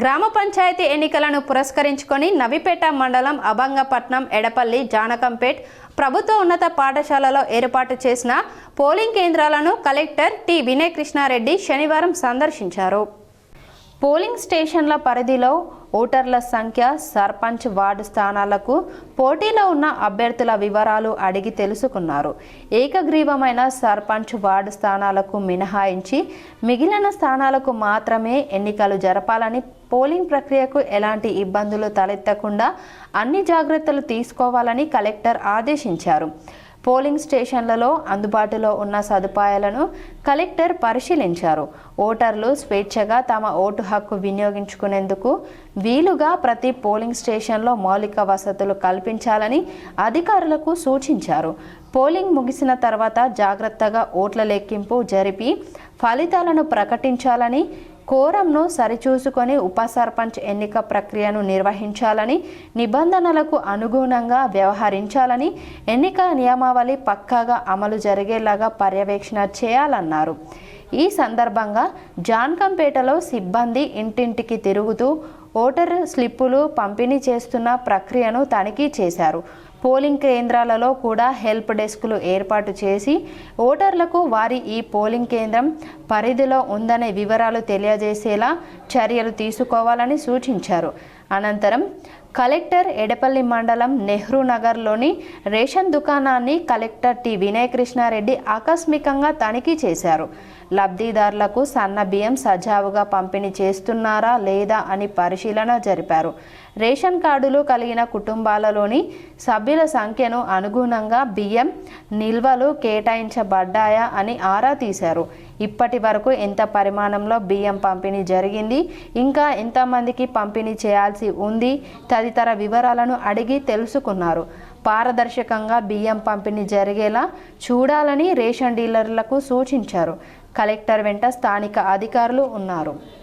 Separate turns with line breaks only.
గ్రామ పంచాయతీ ఎన్నికలను పురస్కరించుకొని నవిపేట మండలం అభంగపట్నం ఎడపల్లి జానకంపేట్ ప్రభుత్వ ఉన్నత పాఠశాలలో ఏర్పాటు చేసిన పోలింగ్ కేంద్రాలను కలెక్టర్ టి వినయ్ కృష్ణారెడ్డి శనివారం సందర్శించారు. పోలింగ్ స్టేషన్ల పరిధిలో ఓటర్ల సంఖ్య సర్పంచ్ వార్డు స్థానాలకు పోటీలో ఉన్న అభ్యర్థుల వివరాలు అడిగి తెలుసుకున్నారు. ఏకగ్రీవమైన సర్పంచ్ వార్డు స్థానాలకు మినహాయించి మిగిలిన స్థానాలకు మాత్రమే ఎన్నికలు జరపాలని పోలింగ్ ప్రక్రియకు ఎలాంటి ఇబ్బందులు తలెత్తకుండా అన్ని జాగ్రత్తలు తీసుకోవాలని కలెక్టర్ ఆదేశించారు. పోలింగ్ స్టేషన్లలో అందుబాటులో ఉన్న సదుపాయాలను కలెక్టర్ పరిశీలించారు. ఓటర్లు స్వేచ్ఛగా తమ ఓటు హక్కు వినియోగించుకునేందుకు వీలుగా ప్రతి పోలింగ్ స్టేషన్లో మౌలిక వసతులు కల్పించాలని అధికారులకు సూచించారు. పోలింగ్ ముగిసిన తర్వాత జాగ్రత్తగా ఓట్ల లెక్కింపు జరిపి ఫలితాలను ప్రకటించాలని కోరంను సరిచూసుకొని ఉపసర్పంచ్ ఎన్నిక ప్రక్రియను నిర్వహించాలని నిబంధనలకు అనుగుణంగా వ్యవహరించాలని ఎన్నికల నియమావళి పక్కాగా అమలు జరిగేలాగా పర్యవేక్షణ చేయాలన్నారు. ఈ సందర్భంగా జాన్కంపేటలో సిబ్బంది ఇంటింటికి తిరుగుతూ ఓటర్ స్లిప్పులు పంపిణీ చేస్తున్న ప్రక్రియను తనిఖీ చేశారు. పోలింగ్ కేంద్రాలలో కూడా హెల్ప్ డెస్క్లు ఏర్పాటు చేసి ఓటర్లకు వారి ఈ పోలింగ్ కేంద్రం పరిధిలో ఉందనే వివరాలు తెలియజేసేలా చర్యలు తీసుకోవాలని సూచించారు. అనంతరం కలెక్టర్ ఎడపల్లి మండలం నెహ్రూ నగర్లోని రేషన్ దుకాణాన్ని కలెక్టర్ టి వినయ్ కృష్ణారెడ్డి ఆకస్మికంగా తనిఖీ చేశారు. లబ్ధిదారులకు సన్న బియ్యం సజావుగా పంపిణీ చేస్తున్నారా లేదా అని పరిశీలన జరిపారు. రేషన్ కార్డులు కలిగిన కుటుంబాలలోని సభ్యుల సంఖ్యను అనుగుణంగా బియ్యం నిల్వలు కేటాయించబడ్డాయా అని ఆరా తీశారు. ఇప్పటి వరకు ఎంత పరిమాణంలో బియ్యం పంపిణీ జరిగింది ఇంకా ఎంతమందికి పంపిణీ చేయాల్సి ఉంది తదితర వివరాలను అడిగి తెలుసుకున్నారు. పారదర్శకంగా బియ్యం పంపిణీ జరిగేలా చూడాలని రేషన్ డీలర్లకు సూచించారు. కలెక్టర్ వెంట స్థానిక అధికారులు ఉన్నారు.